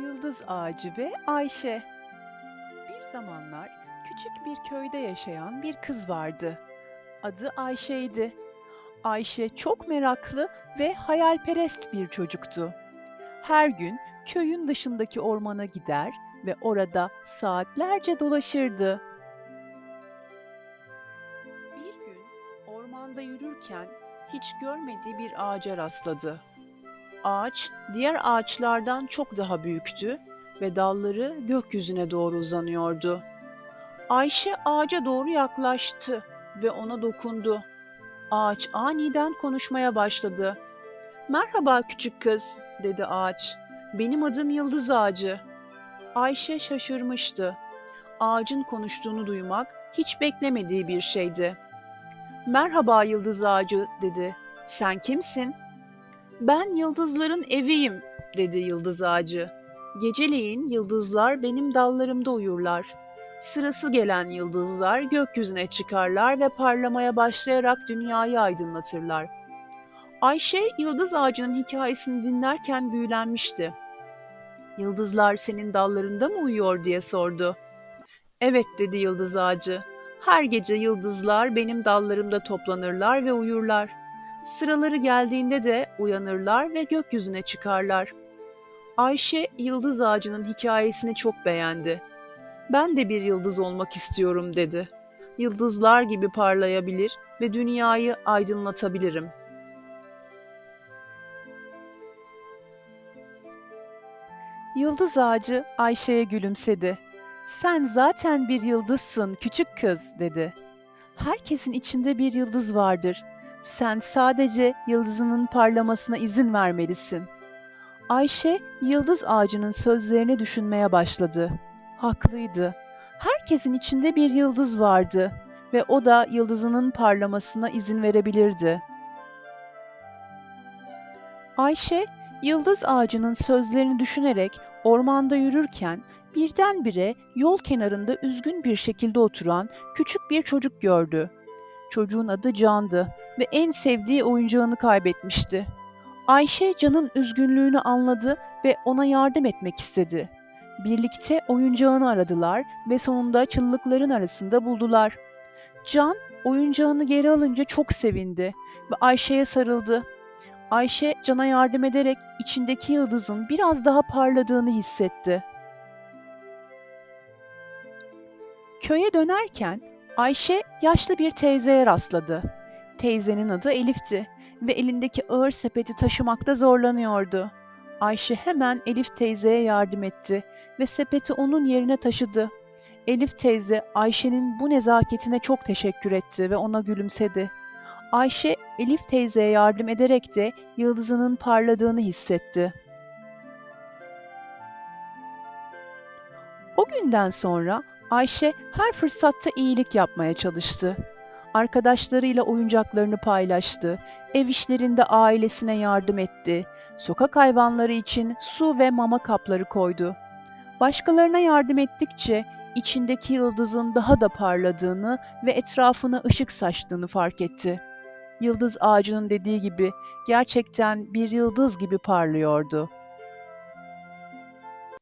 Yıldız Ağacı ve Ayşe. Bir zamanlar küçük bir köyde yaşayan bir kız vardı. Adı Ayşe'ydi. Ayşe çok meraklı ve hayalperest bir çocuktu. Her gün köyün dışındaki ormana gider ve orada saatlerce dolaşırdı. Bir gün ormanda yürürken hiç görmediği bir ağaca rastladı. Ağaç diğer ağaçlardan çok daha büyüktü ve dalları gökyüzüne doğru uzanıyordu. Ayşe ağaca doğru yaklaştı ve ona dokundu. Ağaç aniden konuşmaya başladı. "Merhaba küçük kız," dedi ağaç. "Benim adım Yıldız Ağacı." Ayşe şaşırmıştı. Ağacın konuştuğunu duymak hiç beklemediği bir şeydi. "Merhaba Yıldız Ağacı," dedi. "Sen kimsin?" Ben yıldızların eviyim, dedi yıldız ağacı. Geceleyin yıldızlar benim dallarımda uyurlar. Sırası gelen yıldızlar gökyüzüne çıkarlar ve parlamaya başlayarak dünyayı aydınlatırlar. Ayşe yıldız ağacının hikayesini dinlerken büyülenmişti. Yıldızlar senin dallarında mı uyuyor diye sordu. Evet dedi yıldız ağacı. Her gece yıldızlar benim dallarımda toplanırlar ve uyurlar. Sıraları geldiğinde de uyanırlar ve gökyüzüne çıkarlar. Ayşe yıldız ağacının hikayesini çok beğendi. Ben de bir yıldız olmak istiyorum dedi. Yıldızlar gibi parlayabilir ve dünyayı aydınlatabilirim. Yıldız ağacı Ayşe'ye gülümsedi. Sen zaten bir yıldızsın küçük kız dedi. Herkesin içinde bir yıldız vardır. Sen sadece yıldızının parlamasına izin vermelisin. Ayşe yıldız ağacının sözlerini düşünmeye başladı. Haklıydı. Herkesin içinde bir yıldız vardı ve o da yıldızının parlamasına izin verebilirdi. Ayşe yıldız ağacının sözlerini düşünerek ormanda yürürken birdenbire yol kenarında üzgün bir şekilde oturan küçük bir çocuk gördü. Çocuğun adı Can'dı ve en sevdiği oyuncağını kaybetmişti. Ayşe Can'ın üzgünlüğünü anladı ve ona yardım etmek istedi. Birlikte oyuncağını aradılar ve sonunda çıllıkların arasında buldular. Can oyuncağını geri alınca çok sevindi ve Ayşe'ye sarıldı. Ayşe Can'a yardım ederek içindeki yıldızın biraz daha parladığını hissetti. Köye dönerken Ayşe yaşlı bir teyzeye rastladı. Teyzenin adı Elif'ti ve elindeki ağır sepeti taşımakta zorlanıyordu. Ayşe hemen Elif teyzeye yardım etti ve sepeti onun yerine taşıdı. Elif teyze Ayşe'nin bu nezaketine çok teşekkür etti ve ona gülümsedi. Ayşe Elif teyzeye yardım ederek de yıldızının parladığını hissetti. O günden sonra Ayşe her fırsatta iyilik yapmaya çalıştı. Arkadaşlarıyla oyuncaklarını paylaştı, ev işlerinde ailesine yardım etti, sokak hayvanları için su ve mama kapları koydu. Başkalarına yardım ettikçe içindeki yıldızın daha da parladığını ve etrafına ışık saçtığını fark etti. Yıldız ağacının dediği gibi gerçekten bir yıldız gibi parlıyordu.